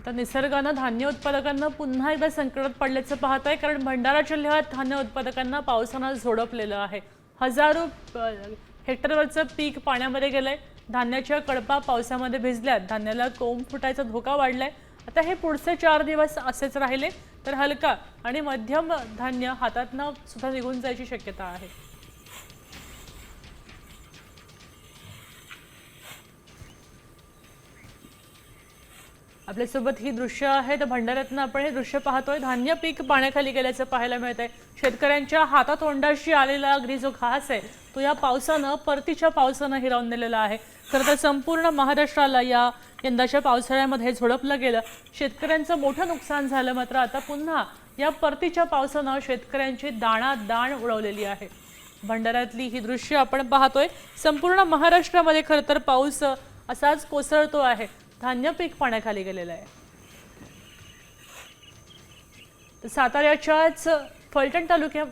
आता निसर्गानं धान्य उत्पादकांना पुन्हा एकदा संकटात पडल्याचं पाहत आहे कारण भंडारा जिल्ह्यात धान्य उत्पादकांना पावसानं झोडपलेलं आहे. हजारो हेक्टरवरचं पीक पाण्यामध्ये गेलंय. धान्याच्या कडपा पावसामध्ये भिजल्यात. धान्याला कोंब फुटायचा धोका वाढलाय. आता हे पुढचे चार दिवस असेच राहिले तर हलका आणि मध्यम धान्य हातातनं सुद्धा निघून जायची शक्यता आहे. आपल्यासोबत ही दृश्य आहेत भंडाऱ्यातनं आपण हे दृश्य पाहतोय. धान्य पीक पाण्याखाली गेल्याचं पाहायला मिळत आहे शेतकऱ्यांच्या हातातोंडाशी आलेला अगदी जो घास आहे तो या पावसानं परतीच्या पावसानं हिरावून नेलेला आहे. खरं तर संपूर्ण महाराष्ट्राला या यंदाच्या पावसाळ्यामध्ये झोडपलं गेलं. शेतकऱ्यांचं मोठं नुकसान झालं मात्र आता पुन्हा या परतीच्या पावसानं शेतकऱ्यांची दाणा दाण उडवलेली आहे. भंडाऱ्यातली ही दृश्य आपण पाहतोय. संपूर्ण महाराष्ट्रामध्ये खरं तर पाऊस असाच कोसळतो आहे. धान्य पीक पाण्याखाली गेलेलं आहे. तर साताऱ्याच्याच फलटण तालुक्या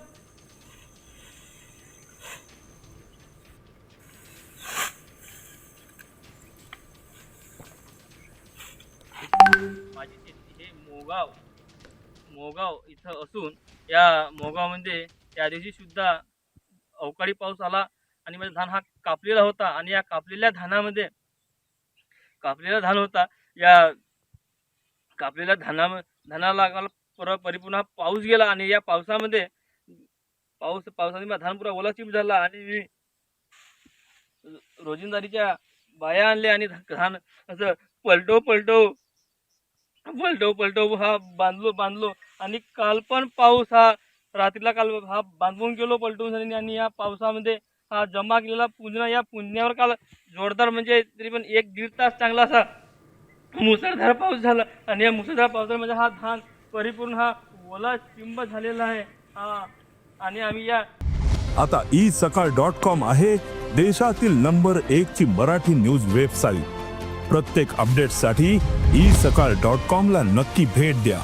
माझी शेती हे मोगाव मोगाव इथं असून या मोगावमध्ये त्या दिवशी सुद्धा अवकाळी पाऊस आला आणि माझा धान हा कापलेला होता आणि या कापलेल्या धानामध्ये कापलेला धान होता. या कापलेल्या धाना धानाला आम्हाला पर परिपूर्ण हा पाऊस गेला आणि या पावसामध्ये पाऊस पावसाने धान पुरा ओलाचिप झाला आणि मी रोजिंदारीच्या बाया आणल्या आणि धान असं पलटो पलटो पलटो पलटो हा बांधलो बांधलो आणि काल पण पाऊस हा रात्रीला काल हा बांधून गेलो पलटून आणि या पावसामध्ये हा जमा केलेला पुंजना या पुंजण्यावर काल जोरदार म्हणजे तरी पण एक दीड तास चांगला असा मुसळधार पाऊस झाला. आणि या मुसळधार पावसामध्ये हा धान परिपूर्ण हा ओला चिंब झालेला आहे. हा आणि आम्ही या आता ई सकाळ डॉट कॉम आहे देशातील नंबर एक ची मराठी न्यूज वेबसाईट. प्रत्येक अपडेटसाठी ई सकाळ डॉट कॉम ला नक्की भेट द्या.